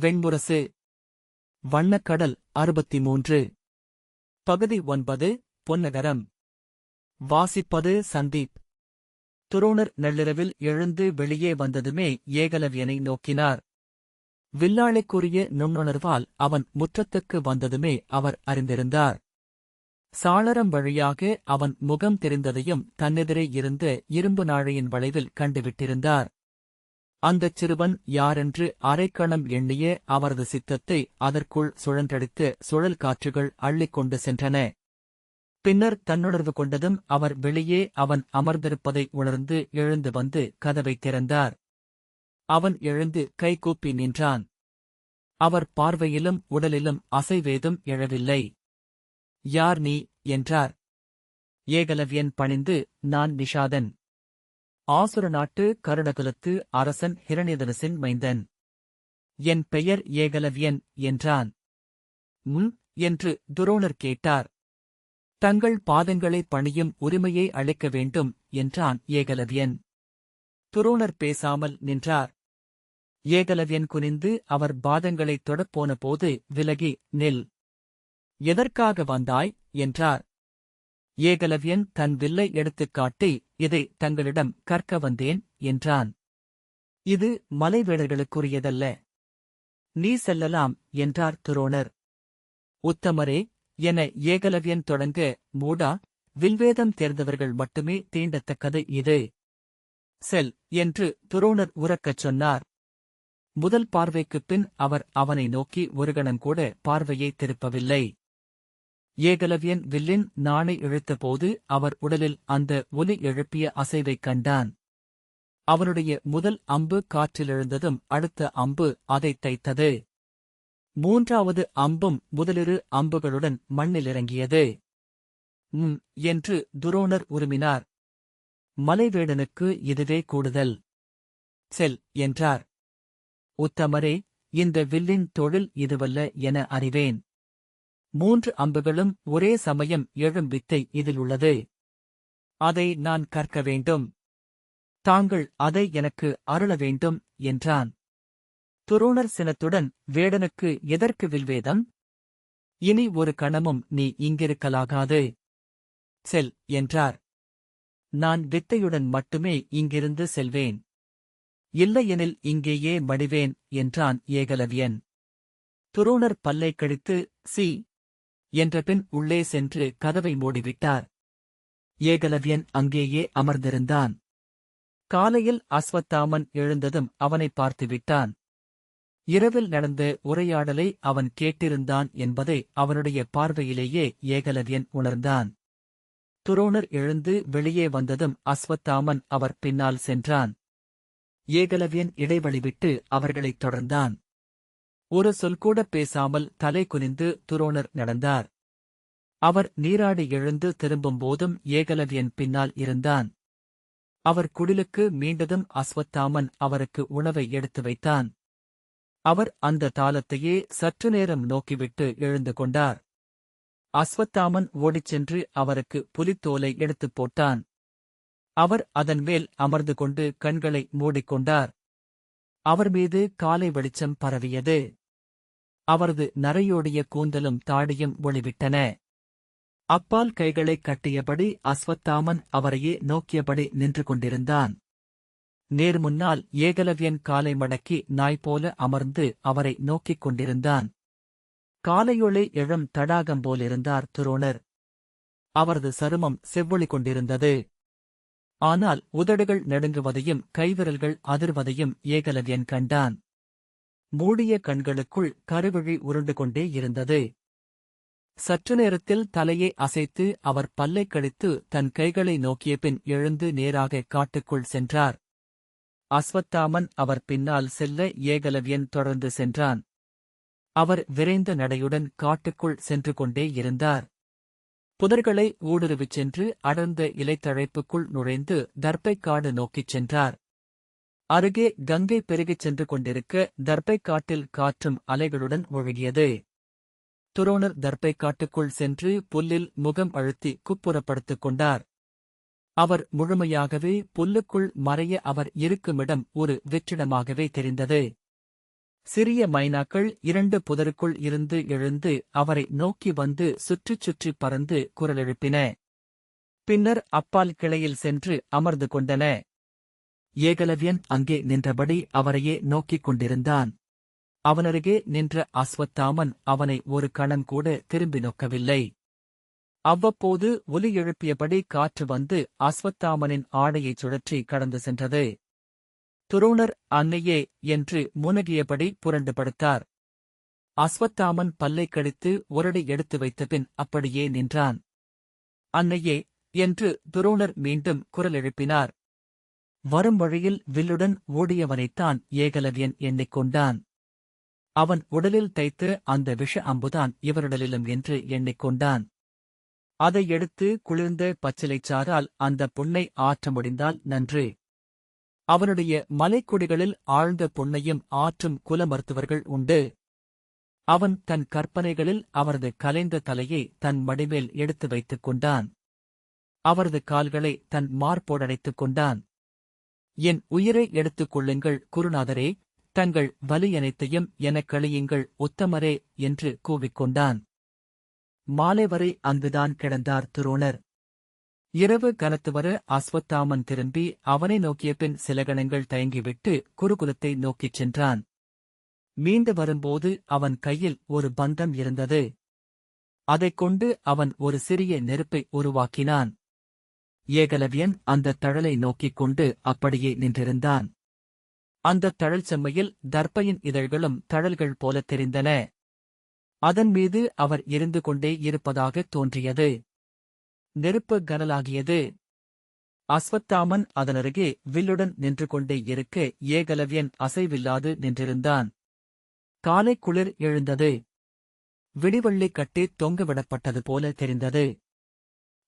வெண்முரசு வண்ணக்கடல் அறுபத்தி மூன்று பகுதி ஒன்பது பொன்னகரம். வாசிப்பது சந்தீப். துரோணர் நள்ளிரவில் எழுந்து வெளியே வந்ததுமே ஏகலவியனை நோக்கினார். வில்லாளைக்குரிய நுண்ணுணர்வால் அவன் முற்றத்துக்கு வந்ததுமே அவர் அறிந்திருந்தார். சாளரம் வழியாக அவன் முகம் தெரிந்ததையும் தன்னெதிரே இருந்த இரும்பு நாழையின் வளைவில் கண்டுவிட்டிருந்தார். அந்தச் சிறுவன் யாரென்று அரைக்கணம் எண்ணிய அவரது சித்தத்தை அதற்குள் சுழன்றடித்து சுழல் காற்றுகள் அள்ளிக் கொண்டு சென்றன. பின்னர் தன்னுணர்வு கொண்டதும் அவர் வெளியே அவன் அமர்ந்திருப்பதை உணர்ந்து எழுந்து வந்து கதவைத் திறந்தார். அவன் எழுந்து கைகூப்பி நின்றான். அவர் பார்வையிலும் உடலிலும் அசைவேதும் எழவில்லை. யார் நீ? என்றார். ஏகலவ்யன் பணிந்து நான் நிஷாதன். ஆசுர நாட்டு கருணகுலத்து அரசன் ஹிரணியதனசின் மைந்தன். என் பெயர் ஏகலவியன் என்றான். ம் என்று துரோணர் கேட்டார். தங்கள் பாதங்களை பணியும் உரிமையை அளிக்க வேண்டும் என்றான் ஏகலவியன். துரோணர் பேசாமல் நின்றார். ஏகலவியன் குனிந்து அவர் பாதங்களைத் தொடப்போன போது விலகி நில். எதற்காக வந்தாய்? என்றார். ஏகலவ்யன் தன் வில்லை எடுத்துக் காட்டி இதை தங்களிடம் கற்க வந்தேன் என்றான். இது மலைவேடர்களுக்குரியதல்ல. நீ செல்லலாம் என்றார் துரோணர். உத்தமரே என ஏகலவ்யன் தொடங்க மூடா வில்வேதம் தேர்ந்தவர்கள் மட்டுமே தீண்டத்தக்கது இது. செல் என்று துரோணர் உறக்கச் சொன்னார். முதல் பார்வைக்குப் பின் அவர் அவனை நோக்கி ஒரு கூட பார்வையை திருப்பவில்லை. ஏகலவியன் வில்லின் நாணை இழுத்தபோது அவர் உடலில் அந்த ஒலி எழுப்பிய அசைவைக் கண்டான். அவனுடைய முதல் அம்பு காற்றிலெழுந்ததும் அடுத்த அம்பு அதைத் தைத்தது. மூன்றாவது அம்பும் முதலிரு அம்புகளுடன் மண்ணிலிறங்கியது ம் என்று துரோணர் உருமினார். மலைவேடனுக்கு இதுவே கூடுதல். செல் என்றார். உத்தமரே இந்த வில்லின் தொழில் இதுவல்ல என அறிவேன். மூன்று அம்புகளும் ஒரே சமயம் எழும் வித்தை இதில் உள்ளது. அதை நான் கற்க வேண்டும். தாங்கள் அதை எனக்கு அருள வேண்டும் என்றான். துரோணர் சினத்துடன் வேடனுக்கு எதற்கு வில்வேதம்? இனி ஒரு கணமும் நீ இங்கிருக்கலாகாது. செல் என்றார். நான் வித்தையுடன் மட்டுமே இங்கிருந்து செல்வேன். இல்லையெனில் இங்கேயே மடிவேன் என்றான் ஏகலவியன். துரோணர் பல்லை கழித்து சி என்றபின் உள்ளே சென்று கதவை மூடிவிட்டார். ஏகலவ்யன் அங்கேயே அமர்ந்திருந்தான். காலையில் அஸ்வத்தாமன் எழுந்ததும் அவனை பார்த்துவிட்டான். இரவில் நடந்த உரையாடலை அவன் கேட்டிருந்தான் என்பதை அவனுடைய பார்வையிலேயே ஏகலவ்யன் உணர்ந்தான். துரோணர் எழுந்து வெளியே வந்ததும் அஸ்வத்தாமன் அவர் பின்னால் சென்றான். ஏகலவ்யன் இடைவழி விட்டு அவர்களைத் தொடர்ந்தான். ஒரு சொல்கூட பேசாமல் தலை குனிந்து துரோணர் நடந்தார். அவர் நீராடி எழுந்து திரும்பும்போதும் ஏகலவியன் பின்னால் இருந்தான். அவர் குடிலுக்கு மீண்டதும் அஸ்வத்தாமன் அவருக்கு உணவை எடுத்து வைத்தான். அவர் அந்த தாளத்தையே சற்று நேரம் நோக்கிவிட்டு எழுந்து கொண்டார். அஸ்வத்தாமன் ஓடிச் சென்று அவருக்கு புலித்தோலை எடுத்துப் போட்டான். அவர் அதன் மேல் அமர்ந்து கொண்டு கண்களை மூடிக்கொண்டார். அவர் மீது காலை வெளிச்சம் பரவியது. அவரது நரையோடிய கூந்தலும் தாடியும் ஒளிவிட்டன. அப்பால் கைகளைக் கட்டியபடி அஸ்வத்தாமன் அவரையே நோக்கியபடி நின்று கொண்டிருந்தான். நேர்முன்னால் ஏகலவியன் காலை மடக்கி நாய் போல அமர்ந்து அவரை நோக்கிக் கொண்டிருந்தான். காலையொளி எழும் தடாகம் போலிருந்தார் துரோணர். அவரது சருமம் செவ்வொளி கொண்டிருந்தது. ஆனால் உதடுகள் நடுங்குவதையும் கைவிரல்கள் அதிர்வதையும் ஏகலவியன் கண்டான். மூடிய கண்களுக்குள் கருவிழி உருண்டு கொண்டே இருந்தது. சற்று நேரத்தில் தலையை அசைத்து அவர் பல்லைக் கடித்து தன் கைகளை நோக்கிய பின் எழுந்து நேராக காட்டுக்குள் சென்றார். அஸ்வத்தாமன் அவர் பின்னால் செல்ல ஏகலவியன் தொடர்ந்து சென்றான். அவர் விரைந்த நடையுடன் காட்டுக்குள் சென்று கொண்டே இருந்தார். புதர்களை ஊடுருவிச் சென்று அடர்ந்த இலைத்தழைப்புக்குள் நுழைந்து தர்ப்பைக்காடு நோக்கிச் சென்றார். அருகே கங்கை பெருகிச் சென்று கொண்டிருக்க தர்பைக்காட்டில் காற்றும் அலைகளுடன் ஒழுகியது துரோணர் தர்பைக்காட்டுக்குள் சென்று புல்லில் முகம் அழுத்தி குப்புறப்படுத்திக் கொண்டார். அவர் முழுமையாகவே புல்லுக்குள் மறைய அவர் இருக்குமிடம் ஒரு வெற்றிடமாகவே தெரிந்தது. சிறிய மைனாக்கள் இரண்டு புதருக்குள் இருந்து எழுந்து அவரை நோக்கி வந்து சுற்றிச் சுற்றி பறந்து குரலெழுப்பின. பின்னர் அப்பால் கிளையில் சென்று அமர்ந்து கொண்டன. ஏகலவியன் அங்கே நின்றபடி அவரையே நோக்கிக் கொண்டிருந்தான் அவனருகே நின்ற அஸ்வத்தாமன் அவனை ஒரு கணம் கூட திரும்பி நோக்கவில்லை. அவ்வப்போது ஒலி எழுப்பியபடி காற்று வந்து அஸ்வத்தாமனின் ஆடையைச் சுழற்றி கடந்து சென்றது. துரோணர் அன்னையே என்று முனகியபடி புரண்டு படுத்தார். அஸ்வத்தாமன் பல்லை கடித்து ஒரடி எடுத்து வைத்தபின் அப்படியே நின்றான். அன்னையே என்று துரோணர் மீண்டும் குரல் எழுப்பினார். வரும் வழியில் வில்லுடன் ஓடியவனைத்தான் ஏகலவியன் எண்ணிக்கொண்டான். அவன் உடலில் தைத்து அந்த விஷ அம்புதான் இவருடலிலும் என்று எண்ணிக்கொண்டான். அதை எடுத்து குளிர்ந்த பச்சிலைச்சாரால் அந்த புண்ணை ஆற்ற முடிந்தால் நன்று. அவனுடைய மலைக்குடிகளில் ஆழ்ந்த புண்ணையும் ஆற்றும் குல மருத்துவர்கள் உண்டு. அவன் தன் கற்பனைகளில் அவரது கலைந்த தலையை தன் மடிமேல் எடுத்து வைத்துக் கொண்டான். அவரது கால்களை தன் மார்போடடைத்துக் கொண்டான். என் உயிரை எடுத்துக் கொள்ளுங்கள் குருநாதரே. தங்கள் வலி அனைத்தையும் எனக் கழியுங்கள் உத்தமரே என்று கூவிக்கொண்டான். மாலை வரை அங்குதான் கிடந்தார் துரோணர். இரவு கனத்து வர அஸ்வத்தாமன் திரும்பி அவனை நோக்கிய பின் சில கணங்கள் தயங்கிவிட்டு குருகுலத்தை நோக்கிச் சென்றான். மீண்டு வரும்போது அவன் கையில் ஒரு பந்தம் இருந்தது. அதைக் கொண்டு அவன் ஒரு சிறிய நெருப்பை உருவாக்கினான். ஏகலவியன் அந்த தழலை நோக்கிக் கொண்டு அப்படியே நின்றிருந்தான். அந்த தழல் செம்மையில் தர்ப்பையின் இதழ்களும் தழல்கள் போலத் தெரிந்தன. அதன் மீது அவர் இருந்து கொண்டே இருப்பதாகத் தோன்றியது. நெருப்பு கனலாகியது. அஸ்வத்தாமன் அதனருகே வில்லுடன் நின்று கொண்டே இருக்க ஏகலவியன் அசைவில்லாது நின்றிருந்தான். காலை குளிர் எழுந்தது. விடிவள்ளி கட்டி தொங்கவிடப்பட்டது போல தெரிந்தது.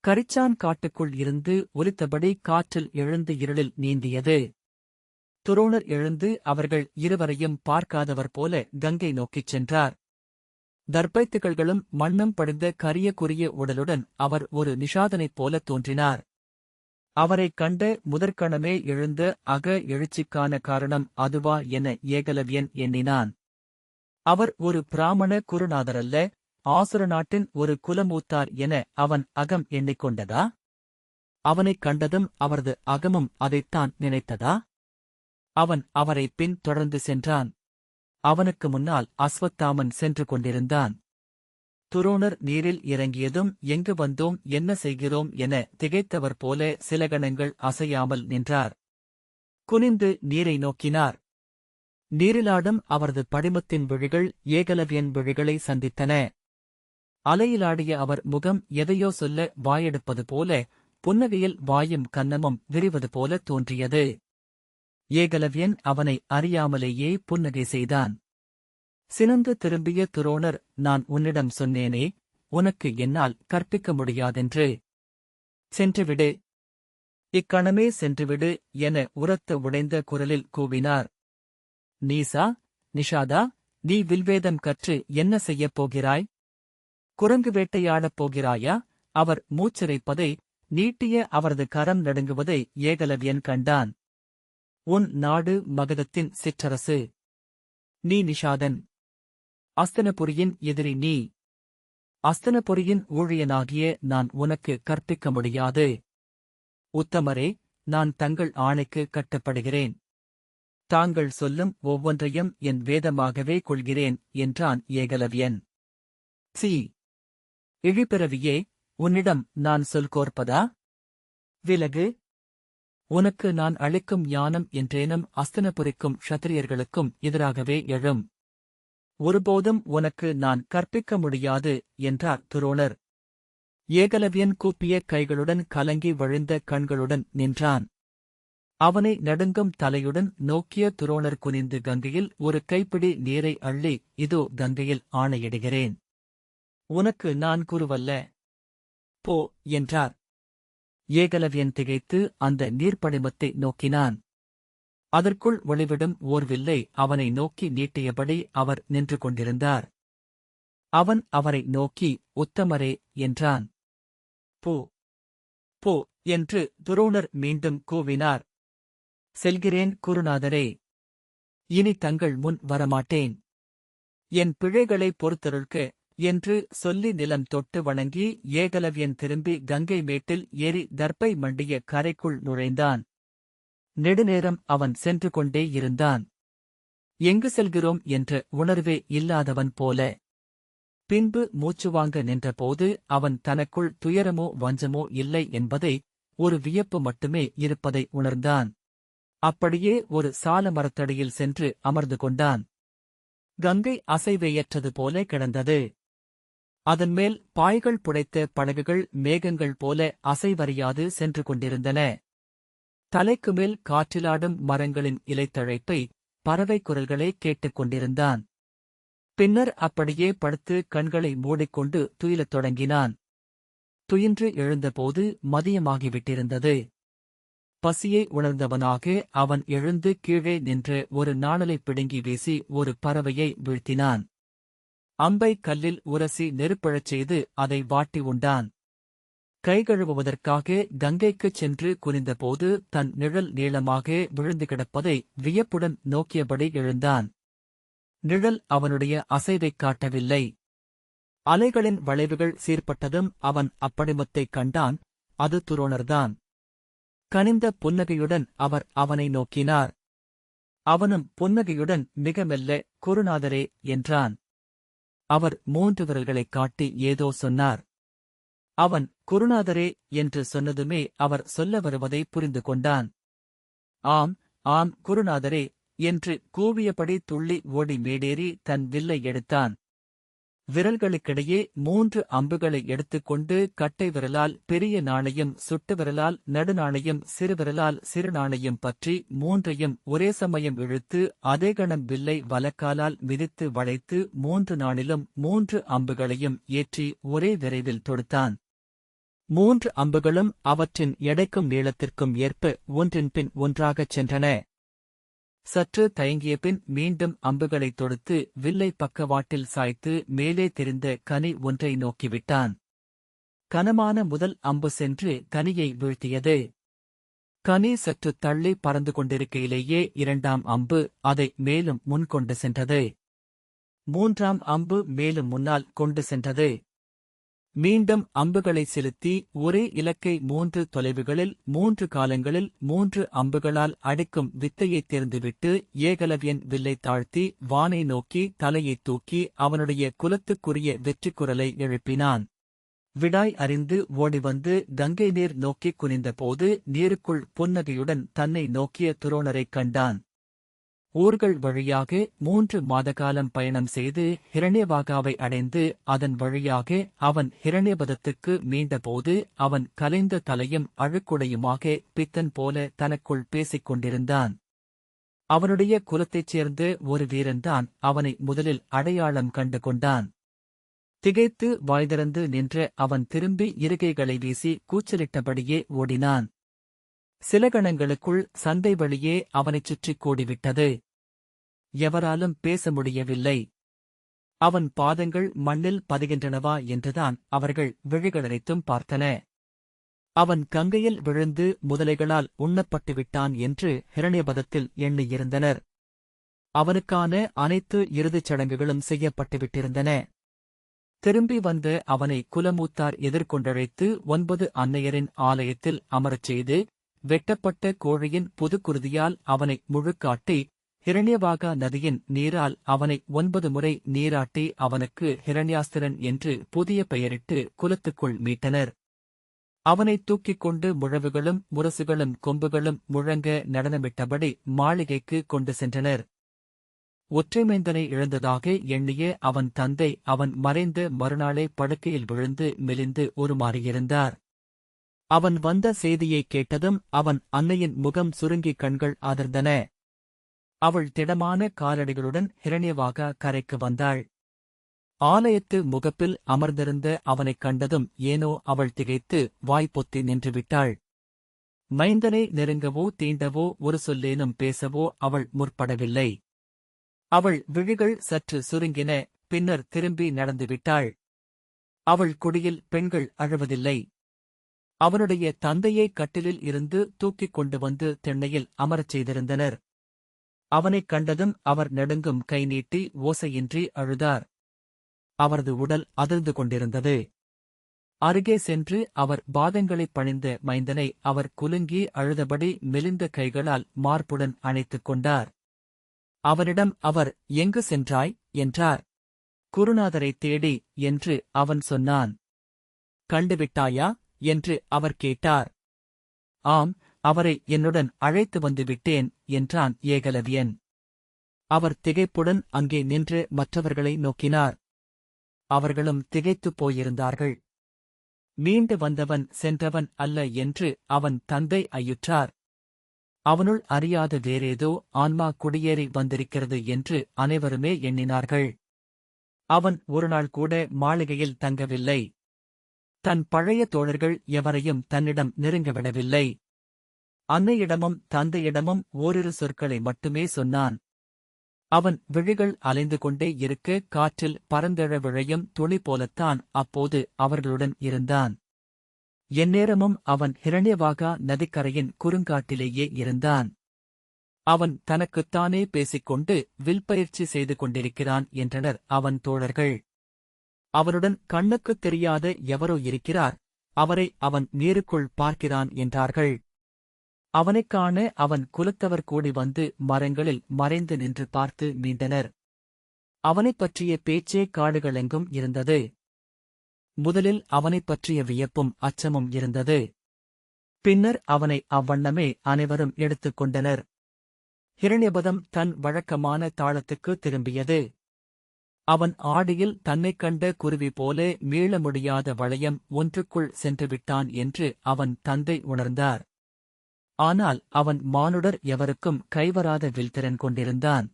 கரிச்சான் காட்டுக்குள் இருந்து ஒலித்தபடி காற்றில் எழுந்து இருளில் நீந்தியது. துரோணர் எழுந்து அவர்கள் இருவரையும் பார்க்காதவர் போல கங்கை நோக்கிச் சென்றார். தர்பைத்துகள்களும் மண்ணும் படிந்த கரிய குரிய உடலுடன் அவர் ஒரு நிஷாதனைப் போல தோன்றினார். அவரைக் கண்ட முதற்கணமே எழுந்த அக எழுச்சிக்கான காரணம் அதுவா என ஏகலவியன் எண்ணினான். அவர் ஒரு பிராமண குருநாதரல்ல ஆசுர நாட்டின் ஒரு குலமூத்தார் என அவன் அகம் எண்ணிக்கொண்டதா? அவனைக் கண்டதும் அவரது அகமும் அதைத்தான் நினைத்ததா? அவன் அவரை பின் தொடர்ந்து சென்றான். அவனுக்கு முன்னால் அஸ்வத்தாமன் சென்று கொண்டிருந்தான். துரோணர் நீரில் இறங்கியதும் எங்கு வந்தோம் என்ன செய்கிறோம் என திகைத்தவர் போல சில கணங்கள் அசையாமல் நின்றார். குனிந்து நீரை நோக்கினார். நீரிலாடும் அவரது படிமத்தின் விழிகள் ஏகலவியன் விழிகளை சந்தித்தன. அலையிலாடிய அவர் முகம் எதையோ சொல்ல வாயெடுப்பது போல புன்னகையில் வாயும் கன்னமும் விரிவது போல தோன்றியது. ஏகலவியன் அவனை அறியாமலேயே புன்னகை செய்தான். சினந்து திரும்பிய துரோணர் நான் உன்னிடம் சொன்னேனே உனக்கு என்னால் கற்பிக்க முடியாதென்று. சென்றுவிடு. இக்கணமே சென்றுவிடு என உரத்த உடைந்த குரலில் கூவினார். நீசா நிஷாதா நீ வில்வேதம் கற்று என்ன செய்யப் போகிறாய்? குரங்கு வேட்டையாடப் போகிறாயா? அவர் மூச்சிறைப்பதை நீட்டிய அவரது கரம் நடுங்குவதை ஏகலவியன் கண்டான். உன் நாடு மகதத்தின் சிற்றரசு. நீ நிஷாதன். அஸ்தனபுரியின் எதிரி நீ. அஸ்தனபுரியின் ஊழியனாகிய நான் உனக்கு கற்பிக்க முடியாது. உத்தமரே நான் தங்கள் ஆணைக்கு கட்டப்படுகிறேன். தாங்கள் சொல்லும் ஒவ்வொன்றையும் என் வேதமாகவே கொள்கிறேன் என்றான் ஏகலவியன். சி இழிபிறவியே உன்னிடம் நான் சொல்கோர்ப்பதா விலகு. உனக்கு நான் அளிக்கும் ஞானம் என்றேனும் அஸ்தனபுரிக்கும் க்ஷத்திரியர்களுக்கும் எதிராகவே எழும். ஒருபோதும் உனக்கு நான் கற்பிக்க முடியாது என்றார் துரோணர். ஏகலவியன் கூப்பிய கைகளுடன் கலங்கி வழிந்த கண்களுடன் நின்றான். அவனை நடுங்கும் தலையுடன் நோக்கிய துரோணர் குனிந்து கங்கையில் ஒரு கைப்பிடி நீரை அள்ளி இதோ கங்கையில் ஆணையிடுகிறேன். உனக்கு நான் குருவல்ல. போ என்றார். ஏகலவியன் திகைத்து அந்த நீர்ப்படிமத்தை நோக்கினான். அதற்குள் ஒளிவிடும் ஓர் வில்லை அவனை நோக்கி நீட்டியபடி அவர் நின்று கொண்டிருந்தார். அவன் அவரை நோக்கி உத்தமரே என்றான். போ போ என்று துரோணர் மீண்டும் கூவினார். செல்கிறேன் குருநாதரே. இனி தங்கள் முன் வரமாட்டேன். என் பிழைகளை பொறுத்தருள்க. என்று சொல்லி நிலம் தொட்டு வணங்கி ஏகலவியன் திரும்பி கங்கை மேட்டில் ஏறி தர்ப்பை மண்டிய கரைக்குள் நுழைந்தான். நெடுநேரம் அவன் சென்று கொண்டே இருந்தான். எங்கு செல்கிறோம்? என்ற உணர்வே இல்லாதவன் போல. பின்பு மூச்சு வாங்க நின்றபோது அவன் தனக்குள் துயரமோ வஞ்சமோ இல்லை என்பதை ஒரு வியப்பு மட்டுமே இருப்பதை உணர்ந்தான். அப்படியே ஒரு சால மரத்தடியில் சென்று அமர்ந்து கொண்டான். கங்கை அசைவையற்றது போல கிடந்தது. அதன்மேல் பாய்கள் புடைத்த படகுகள் மேகங்கள் போல அசைவறியாது சென்று கொண்டிருந்தன. தலைக்கு மேல் காற்றிலாடும் மரங்களின் இலைத்தழைப்பை பறவை குரல்களை கேட்டுக் கொண்டிருந்தான். பின்னர் அப்படியே படுத்து கண்களை மூடிக்கொண்டு துயிலத் தொடங்கினான். துயின்று எழுந்தபோது மதியமாகிவிட்டிருந்தது. பசியை உணர்ந்தவனாக அவன் எழுந்து கீழே நின்று ஒரு நாணலை பிடுங்கி வீசி ஒரு பறவையை வீழ்த்தினான். அம்பை கல்லில் உரசி நெருப்பழச் செய்து அதை வாட்டி உண்டான். கைகழுவுவதற்காக கங்கைக்குச் சென்று குனிந்தபோது தன் நிழல் நீளமாக விழுந்து கிடப்பதை வியப்புடன் நோக்கியபடி எழுந்தான். நிழல் அவனுடைய அசைவைக் காட்டவில்லை. அலைகளின் வளைவுகள் சீர்பட்டதும் அவன் அப்படிமத்தைக் கண்டான் அது துரோணர்தான். கனிந்த புன்னகையுடன் அவர் அவனை நோக்கினார். அவனும் புன்னகையுடன் மிக மெல்ல குருநாதரே என்றான். அவர் மூன்று விரல்களைக் காட்டி ஏதோ சொன்னார். அவன் குருநாதரே என்று சொன்னதுமே அவர் சொல்ல வருவதை புரிந்து கொண்டான் ஆம் ஆம் குருநாதரே என்று கூவியபடி துள்ளி ஓடி மேடேறி தன் வில்லை எடுத்தான். விரல்களுக்கிடையே மூன்று அம்புகளை எடுத்துக்கொண்டு கட்டை விரலால் பெரிய நாணையும் சுட்டு விரலால் நடுநாணயம் சிறுவிரலால் சிறுநாணையும் பற்றி மூன்றையும் ஒரே சமயம் இழுத்து அதே கணம் வில்லை வலக்காலால் மிதித்து வளைத்து மூன்று நாளிலும் மூன்று அம்புகளையும் ஏற்றி ஒரே விரைவில் தொடுத்தான். மூன்று அம்புகளும் அவற்றின் எடைக்கும் நீளத்திற்கும் ஏற்ப ஒன்றின் பின் ஒன்றாகச் சென்றன. சற்று தயங்கிய பின் மீண்டும் அம்புகளைத் தொடுத்து வில்லை பக்கவாட்டில் சாய்த்து மேலே தெரிந்த கனி ஒன்றை நோக்கிவிட்டான். கனமான முதல் அம்பு சென்று கனியை வீழ்த்தியது. கனி சற்று தள்ளி பறந்து கொண்டிருக்கையிலேயே இரண்டாம் அம்பு அதை மேலும் முன் கொண்டு சென்றது. மூன்றாம் அம்பு மேலும் முன்னால் கொண்டு சென்றது. மீண்டும் அம்புகளை செலுத்தி ஒரே இலக்கை மூன்று தொலைவுகளில் மூன்று காலங்களில் மூன்று அம்புகளால் அடிக்கும் வித்தையைத் தேர்ந்துவிட்டு ஏகலவியன் வில்லை தாழ்த்தி வானை நோக்கி தலையைத் தூக்கி அவனுடைய குலத்துக்குரிய வெற்றிக் குரலை எழுப்பினான். விடாய் அறிந்து ஓடிவந்து கங்கை நீர் நோக்கிக் குனிந்தபோது நீருக்குள் புன்னகையுடன் தன்னை நோக்கிய துரோணரைக் கண்டான். ஊர்கள் வழியாக மூன்று மாதகாலம் பயணம் செய்து ஹிரண்யவாகாவை அடைந்து அதன் வழியாக அவன் ஹிரண்யபதத்துக்கு மீண்டபோது அவன் கலைந்த தலையும் அழுக்குடையுமாக பித்தன் போல தனக்குள் பேசிக் கொண்டிருந்தான். அவனுடைய குலத்தைச் சேர்ந்த ஒரு வீரன்தான் அவனை முதலில் அடையாளம் கண்டு கொண்டான். திகைத்து வாய்திறந்து நின்ற அவன் திரும்பி இருகைகளை வீசி கூச்சலிட்டபடியே ஓடினான். சில கணங்களுக்குள் சந்தை வழியே அவனைச் சுற்றிக் கூடிவிட்டது. எவராலும் பேச முடியவில்லை. அவன் பாதங்கள் மண்ணில் பதிகின்றனவா என்றுதான் அவர்கள் விழிகளனைத்தும் பார்த்தன. அவன் கங்கையில் விழுந்து முதலைகளால் உண்ணப்பட்டு விட்டான் என்று ஹிரண்யபதத்தில் எண்ணியிருந்தனர். அவனுக்கான அனைத்து இறுதிச் சடங்குகளும் செய்யப்பட்டுவிட்டிருந்தன திரும்பி வந்த அவனை குலமூத்தார் எதிர்கொண்டழைத்து ஒன்பது அன்னையரின் ஆலயத்தில் அமரச் செய்து வெட்டப்பட்ட கோழியின் புதுக்குருதியால் அவனை முழுக்காட்டி ஹிரண்யவாகா நதியின் நீரால் அவனை ஒன்பது முறை நீராட்டி அவனுக்கு ஹிரண்யாஸ்திரன் என்று புதிய பெயரிட்டு குலத்துக்குள் மீட்டனர். அவனைத் தூக்கிக் கொண்டு முழவுகளும் முரசுகளும் கொம்புகளும் முழங்க நடனமிட்டபடி மாளிகைக்கு கொண்டு சென்றனர். ஒற்றைமைந்தனை இழந்ததாக எண்ணிய அவன் தந்தை அவன் மறைந்த மறுநாளே படுக்கையில் விழுந்து மெலிந்து உருமாறியிருந்தார். அவன் வந்த செய்தியைக் கேட்டதும் அவன் அன்னையின் முகம் சுருங்கி கண்கள் அதிர்ந்தன அவள் திடமான காலடிகளுடன் ஹிரண்யவாக கரைக்கு வந்தாள். ஆலயத்து முகப்பில் அமர்ந்திருந்த அவனைக் கண்டதும் ஏனோ அவள் திகைத்து வாய்ப்பொத்தி நின்றுவிட்டாள். மைந்தனை நெருங்கவோ தீண்டவோ ஒரு சொல்லேனும் பேசவோ அவள் முற்படவில்லை. அவள் விழிகள் சற்று சுருங்கின பின்னர் திரும்பி நடந்துவிட்டாள். அவள் குடியில் பெண்கள் அழுவதில்லை. அவனுடைய தந்தையை கட்டிலில் இருந்து தூக்கிக் கொண்டு வந்து திண்ணையில் அமரச் செய்திருந்தனர். அவனைக் கண்டதும் அவர் நெடுங்கும் கை நீட்டி ஓசையின்றி அழுதார். அவரது உடல் அதிர்ந்து கொண்டிருந்தது. அருகே சென்று அவர் பாதங்களைப் பணிந்த மைந்தனை அவர் குலுங்கி அழுதபடி மெலிந்த கைகளால் மார்புடன் அணைத்துக் கொண்டார். அவரிடம் அவர் எங்கு சென்றாய்? என்றார். குருநாதரைத் தேடி என்று அவன் சொன்னான். கண்டுவிட்டாயா? என்று அவர் கேட்டார். ஆம் அவரை என்னுடன் அழைத்து வந்து விட்டேன் என்றான் ஏகலவியன். அவர் திகைப்புடன் அங்கே நின்று மற்றவர்களை நோக்கினார். அவர்களும் திகைத்துப் போயிருந்தார்கள். மீண்டு வந்தவன் சென்றவன் அல்ல என்று அவன் தந்தை ஐயுற்றார். அவனுள் அறியாத வேறேதோ ஆன்மா குடியேறி வந்திருக்கிறது என்று அனைவருமே எண்ணினார்கள். அவன் ஒருநாள் கூட மாளிகையில் தங்கவில்லை. தன் பழைய தோழர்கள் எவரையும் தன்னிடம் நெருங்கவிடவில்லை. அன்னையிடமும் தந்தையிடமும் ஓரிரு சொற்களை மட்டுமே சொன்னான். அவன் விழிகள் அலைந்து கொண்டே இருக்க காற்றில் பரந்தெழ விழையும் துளி போலத்தான் அப்போது அவர்களுடன் இருந்தான். எந்நேரமும் அவன் ஹிரண்யவாகா நதிக்கரையின் குறுங்காட்டிலேயே இருந்தான். அவன் தனக்குத்தானே பேசிக்கொண்டு வில்பயிற்சி செய்து கொண்டிருக்கிறான் என்றனர் அவன் தோழர்கள். அவனுடன் கண்ணுக்குத் தெரியாத எவரோ இருக்கிறார். அவரை அவன் நேருக்குள் பார்க்கிறான் என்றார்கள். அவனைக் காண அவன் குலத்தவர் கூடி வந்து மரங்களில் மறைந்து நின்று பார்த்து மீண்டனர். அவனைப் பற்றிய பேச்சே காடுகளெங்கும் இருந்தது. முதலில் அவனைப் பற்றிய வியப்பும் அச்சமும் இருந்தது. பின்னர் அவனை அவ்வண்ணமே அனைவரும் எடுத்துக் கொண்டனர். ஹிரண்யபதம் தன் வழக்கமான தாளத்துக்கு திரும்பியது. அவன் ஆடியில் தன்னைக் கண்ட குருவி போல மீள முடியாத வளையம் ஒன்றுக்குள் சென்றுவிட்டான் என்று அவன் தந்தை உணர்ந்தார். ஆனால் அவன் மானுடர் எவருக்கும் கைவராத வில்திறன் கொண்டிருந்தான்.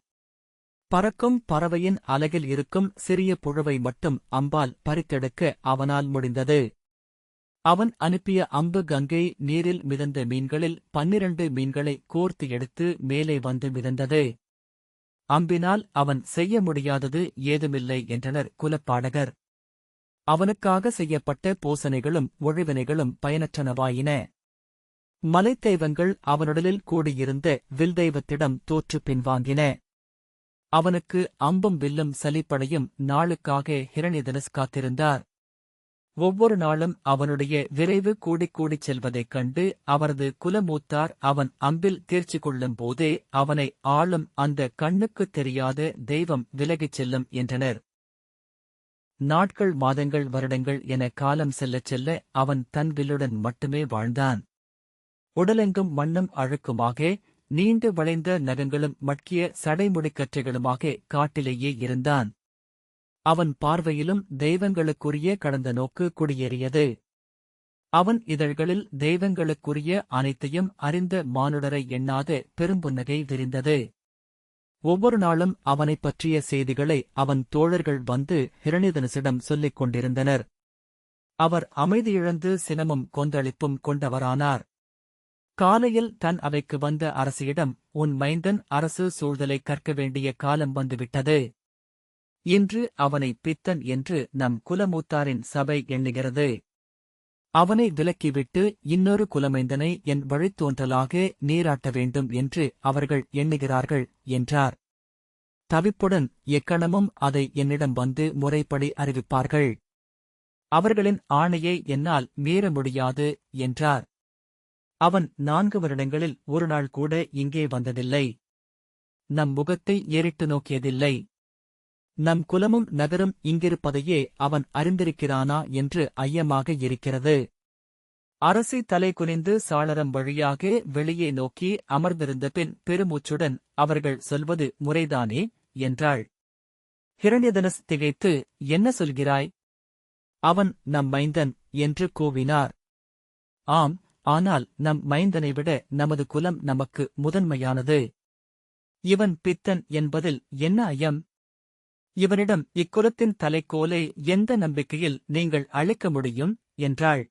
பறக்கும் பறவையின் அலகில் இருக்கும் சிறிய புழுவை மட்டும் அம்பால் பறித்தெடுக்க அவனால் முடிந்தது. அவன் அனுப்பிய அம்பு கங்கை நீரில் மிதந்த மீன்களில் பன்னிரண்டு மீன்களை கோர்த்து எடுத்து மேலே வந்து மிதந்தது. அம்பினால் அவன் செய்ய முடியாதது ஏதுமில்லை என்றனர் குலப்பாடகர். அவனுக்காக செய்யப்பட்ட போசனைகளும் ஒழிவினைகளும் பயனற்றனவாயின. மலைத்தெய்வங்கள் அவனுடலில் கூடியிருந்த வில்தெய்வத்திடம் தோற்று பின்வாங்கின. அவனுக்கு அம்பும் வில்லும் சலிப்படையும் நாளுக்காக ஹிரணிதனஸ் காத்திருந்தார். ஒவ்வொரு நாளும் அவனுடைய விரைவு கூடிக் கூடிச் செல்வதைக் கண்டு அவரது குலமூத்தார் அவன் அம்பில் தேர்ச்சி கொள்ளும் போதே அவனை ஆளும் அந்த கண்ணுக்குத் தெரியாத தெய்வம் விலகிச் செல்லும் என்றனர். நாட்கள் மாதங்கள் வருடங்கள் என காலம் செல்லச் செல்ல அவன் தன் வில்லுடன் மட்டுமே வாழ்ந்தான். உடலெங்கும் மண்ணும் அழுக்குமாக நீண்டு வளைந்த நகங்களும் மட்கிய சடைமுடிக்கற்றைகளுமாக காட்டிலேயே இருந்தான். அவன் பார்வையிலும் தெய்வங்களுக்குரிய கடந்த நோக்கு குடியேறியது. அவன் இதழ்களில் தெய்வங்களுக்குரிய அனைத்தையும் அறிந்த மானுடரை எண்ணாத பெரும்புன்னகை விரிந்தது. ஒவ்வொரு நாளும் அவனைப் பற்றிய செய்திகளை அவன் தோழர்கள் வந்து ஹிரணிதனுசிடம் சொல்லிக் கொண்டிருந்தனர். அவர் அமைதியிழந்து சினமும் கொந்தளிப்பும் கொண்டவரானார். காலையில் தன் அவைக்கு வந்த அரசியிடம் உன் மைந்தன் அரசு சூழ்தலை கற்க வேண்டிய காலம் வந்துவிட்டது. இன்று அவனை பித்தன் என்று நம் குலமூத்தாரின் சபை எண்ணுகிறது. அவனை விலக்கிவிட்டு இன்னொரு குலமைந்தனை என் வழித்தோன்றலாக நீராட்ட வேண்டும் என்று அவர்கள் எண்ணுகிறார்கள் என்றார். தவிப்புடன் எக்கணமும் அதை என்னிடம் வந்து முறைப்படி அறிவிப்பார்கள். அவர்களின் ஆணையை என்னால் மீற முடியாது என்றார். அவன் நான்கு வருடங்களில் ஒரு நாள் கூட இங்கே வந்ததில்லை. நம் முகத்தை ஏறிட்டு நோக்கியதில்லை. நம் குலமும் நகரும் இங்கிருப்பதையே அவன் அறிந்திருக்கிறானா என்று ஐயமாக இருக்கிறது. அரசி தலை குனிந்து சாளரம் வழியாக வெளியே நோக்கி அமர்ந்திருந்த பின் பெருமூச்சுடன் அவர்கள் சொல்வது முறைதானே? என்றாள். ஹிரண்யதனஸ் திகைத்து என்ன சொல்கிறாய்? அவன் நம் மைந்தன் என்று கூவினார். ஆம் ஆனால் நம் மைந்தனை விட நமது குலம் நமக்கு முதன்மையானது. இவன் பித்தன் என்பதில் என்ன ஐயம்? இவனிடம் இக்குலத்தின் தலைக்கோலை எந்த நம்பிக்கையில் நீங்கள் அழைக்க முடியும்? என்றாள்.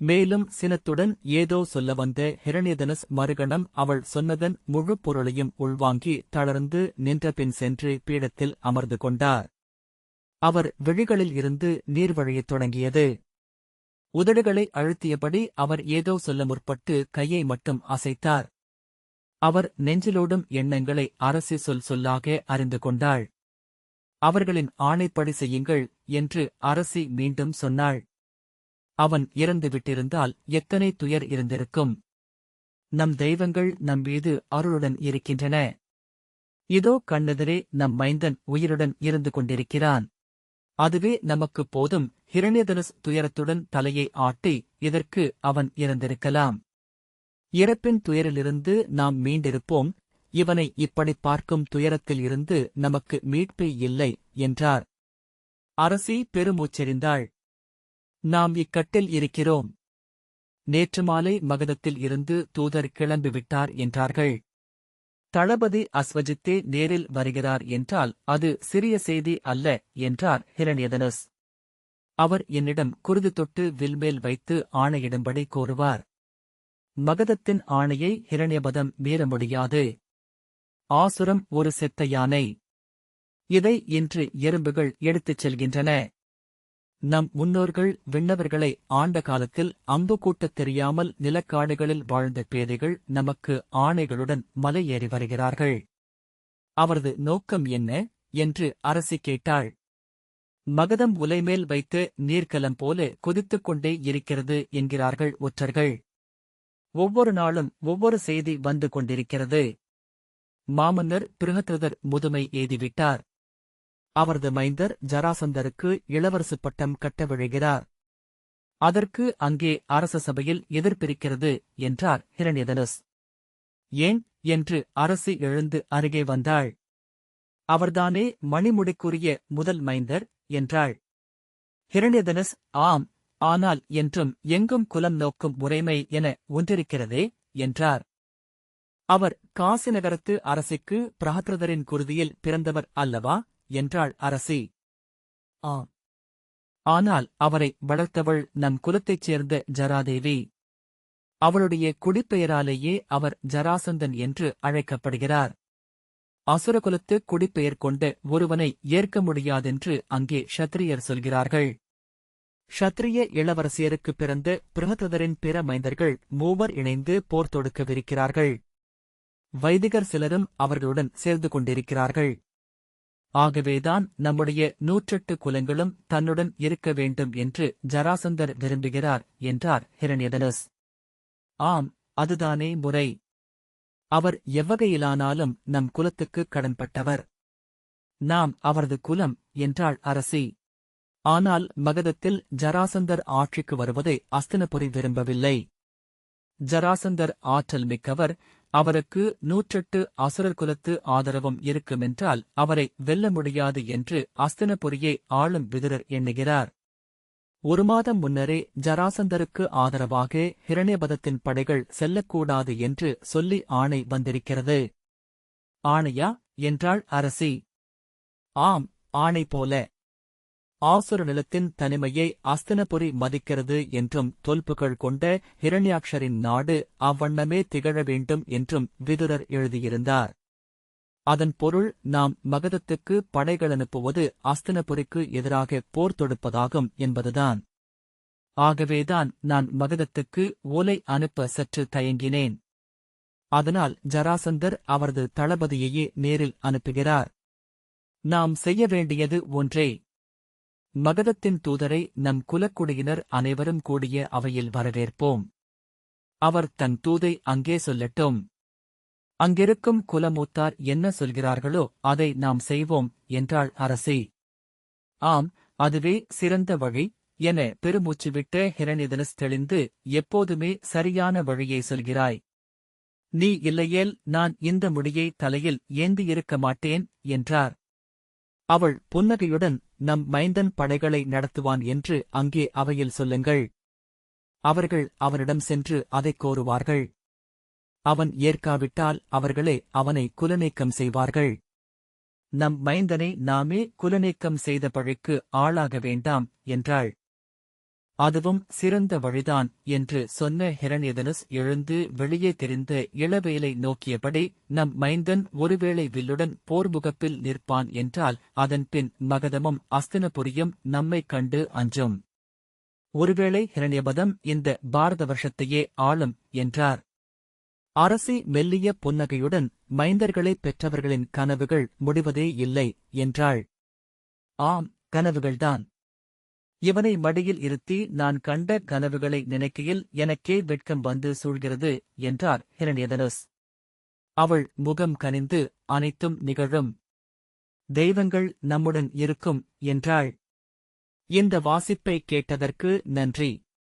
மேலும் சினத்துடன் ஏதோ சொல்ல வந்த ஹிரண்யதனஸ் மறுகணம் அவள் சொன்னதன் முழு பொருளையும் உள்வாங்கி தளர்ந்து நின்றபின் சென்று பீடத்தில் அமர்ந்து கொண்டார். அவர் விழிகளில் இருந்து நீர்வழியத் தொடங்கியது. உதடுகளை அழுத்தியபடி அவர் ஏதோ சொல்ல முற்பட்டு கையை மட்டும் அசைத்தார். அவர் நெஞ்சிலோடும் எண்ணங்களை அரசி சொல் சொல்லாக அறிந்து கொண்டாள். அவர்களின் ஆணைப்படி செய்யுங்கள் என்று அரசி மீண்டும் சொன்னாள். அவன் இறந்து விட்டிருந்தால் எத்தனை துயர் இருந்திருக்கும்? நம் தெய்வங்கள் நம் மீது அருளுடன் இருக்கின்றன. இதோ கண்ணெதிரே நம் மைந்தன் உயிருடன் இருந்து கொண்டிருக்கிறான். அதுவே நமக்கு போதும் ஹிரண்யதனுஸ் துயரத்துடன் தலையை ஆட்டி இதற்கு அவன் இறந்திருக்கலாம். இறப்பின் துயரிலிருந்து நாம் மீண்டிருப்போம் இவனை இப்படி பார்க்கும் துயரத்தில் இருந்து நமக்கு மீட்பு இல்லை என்றார். அரசி பெருமூச்செறிந்தாள் நாம் இக்கட்டில் இருக்கிறோம். நேற்று மாலை மகதத்தில் இருந்து தூதர் கிளம்பிவிட்டார் என்றார்கள். தளபதி அஸ்வஜித்தே நேரில் வருகிறார் என்றால் அது சிறிய செய்தி அல்ல என்றார் ஹிரண்யதனுஸ். அவர் என்னிடம் குருது தொட்டு வில்மேல் வைத்து ஆணையிடும்படி கோருவார். மகதத்தின் ஆணையை ஹிரண்யபதம் மீற முடியாது. ஆசுரம் ஒரு செத்த யானை. இதை இன்று எறும்புகள் எடுத்துச் செல்கின்றன. நம் முன்னோர்கள் விண்ணவர்களை ஆண்ட காலத்தில் அம்பு கூட்டத் தெரியாமல் நிலக்காடுகளில் வாழ்ந்த பேதைகள் நமக்கு ஆணைகளுடன் மலை ஏறி வருகிறார்கள். அவரது நோக்கம் என்ன? என்று அரசி கேட்டாள். மகதம் உலைமேல் வைத்து நீர்க்கலம் போல குதித்துக் கொண்டே இருக்கிறது என்கிறார்கள் ஒற்றர்கள். ஒவ்வொரு நாளும் ஒவ்வொரு செய்தி வந்து கொண்டிருக்கிறது. மாமன்னர் பிருகத்ரதர் முதுமை எய்திவிட்டார் அவரது மைந்தர் ஜராசந்தருக்கு இளவரசு பட்டம் கட்ட விழைகிறார். அதற்கு அங்கே அரச சபையில் எதிர்ப்பிருக்கிறது என்றார் ஹிரண்யதனஸ். ஏன்? என்று அரசு எழுந்து அருகே வந்தாள். அவர்தானே மணிமுடிக்குரிய முதல் மைந்தர் என்றாள். ஹிரண்யதனஸ் ஆம் ஆனால் என்றும் எங்கும் குலம் நோக்கும் முறைமை என ஒன்றிருக்கிறதே என்றார். அவர் காசி நகரத்து அரசிக்கு பிராகிருதரின் குருதியில் பிறந்தவர் அல்லவா? என்றாள் அரசி. ஆம். ஆனால் அவரை வளர்த்தவள் நம் குலத்தைச் சேர்ந்த ஜராதேவி. அவளுடைய குடிப்பெயராலேயே அவர் ஜராசந்தன் என்று அழைக்கப்படுகிறார். அசுரகுலத்து குடிப்பெயர் கொண்ட ஒருவனை ஏற்க முடியாதென்று அங்கே ஷத்திரியர் சொல்கிறார்கள். ஷத்திரிய இளவரசியருக்கு பிறந்த பிரகதரின் பிற மைந்தர்கள் மூவர் இணைந்து போர் தொடுக்கவிருக்கிறார்கள். வைதிகர் சிலரும் அவர்களுடன் சேர்ந்து கொண்டிருக்கிறார்கள். ஆகவேதான் நம்முடைய நூற்றெட்டு குலங்களும் தன்னுடன் இருக்க வேண்டும் என்று ஜராசந்தர் விரும்புகிறார் என்றார் ஹிரண்யதனஸ். ஆம் அதுதானே முறை. அவர் எவ்வகையிலானாலும் நம் குலத்துக்கு கடன்பட்டவர். நாம் அவரது குலம் என்றாள் அரசி. ஆனால் மகதத்தில் ஜராசந்தர் ஆட்சிக்கு வருவதை அஸ்தினபுரி விரும்பவில்லை. ஜராசந்தர் ஆற்றல் மிக்கவர் அவருக்கு நூற்றெட்டு அசுரர் குலத்து ஆதரவும் இருக்குமென்றால் அவரை வெல்ல முடியாது என்று அஸ்தினபுரியை ஆளும் விதுரர் எண்ணுகிறார். ஒரு மாதம் முன்னரே ஜராசந்தருக்கு ஆதரவாக ஹிரண்யபதத்தின் படைகள் செல்லக்கூடாது என்று சொல்லி ஆணை வந்திருக்கிறது. ஆணையா? என்றாள் அரசி. ஆம் ஆணை போல. ஆசுர நிலத்தின் தனிமையை அஸ்தினபுரி மதிக்கிறது என்றும் தொல்புகள் கொண்ட ஹிரண்யாக்ஷரின் நாடு அவ்வண்ணமே திகழ வேண்டும் என்றும் விதுரர் எழுதியிருந்தார். அதன் பொருள் நாம் மகதத்துக்கு படைகள் அனுப்புவது அஸ்தினபுரிக்கு எதிராக போர் தொடுப்பதாகும் என்பதுதான். ஆகவேதான் நான் மகதத்துக்கு ஓலை அனுப்ப சற்று தயங்கினேன். அதனால் ஜராசந்தர் அவரது தளபதியையே நேரில் அனுப்புகிறார். நாம் செய்ய வேண்டியது ஒன்றே. மகதத்தின் தூதரை நம் குலக்குடியினர் அனைவரும் கூடிய அவையில் வரவேற்போம். அவர் தன் தூதை அங்கே சொல்லட்டும். அங்கிருக்கும் குலமூத்தார் என்ன சொல்கிறார்களோ அதை நாம் செய்வோம் என்றாள் அரசி. ஆம் அதுவே சிறந்த வழி என பெருமூச்சுவிட்ட ஹிரணிதனஸ் தெளிந்து எப்போதுமே சரியான வழியை சொல்கிறாய். நீ இல்லையேல் நான் இந்த முடியை தலையில் ஏந்தியிருக்க மாட்டேன் என்றார். அவள் புன்னகையுடன் நம் மைந்தன் படைகளை நடத்துவான் என்று அங்கே அவையில் சொல்லுங்கள். அவர்கள் அவனிடம் சென்று அதைக் கோருவார்கள். அவன் ஏற்காவிட்டால் அவர்களே அவனை குலநீக்கம் செய்வார்கள். நம் மைந்தனை நாமே குலநீக்கம் செய்த பழிக்கு ஆளாக வேண்டாம் என்றாள். அதுவும் சிறந்த வழிதான் என்று சொன்ன ஹிரண்யதனுஸ் எழுந்து வெளியே தெரிந்த இளவேலை நோக்கியபடி நம் மைந்தன் ஒருவேளை வில்லுடன் போர்முகப்பில் நிற்பான் என்றால் அதன்பின் மகதமும் அஸ்தினபுரியும் நம்மைக் கண்டு அஞ்சும். ஒருவேளை ஹிரண்யபதம் இந்த பாரத வருஷத்தையே ஆளும் என்றார். அரசி மெல்லிய புன்னகையுடன் மைந்தர்களைப் பெற்றவர்களின் கனவுகள் முடிவதே இல்லை என்றாள். ஆம் கனவுகள்தான். இவனை மடியில் இருத்தி நான் கண்ட கனவுகளை நினைக்கையில் எனக்கே வெட்கம் வந்து சூழ்கிறது என்றார் ஹிரண்யதனுஸ். அவள் முகம் கனிந்து அனைத்தும் நிகழும். தெய்வங்கள் நம்முடன் இருக்கும் என்றாள். இந்த வாசிப்பை கேட்டதற்கு நன்றி.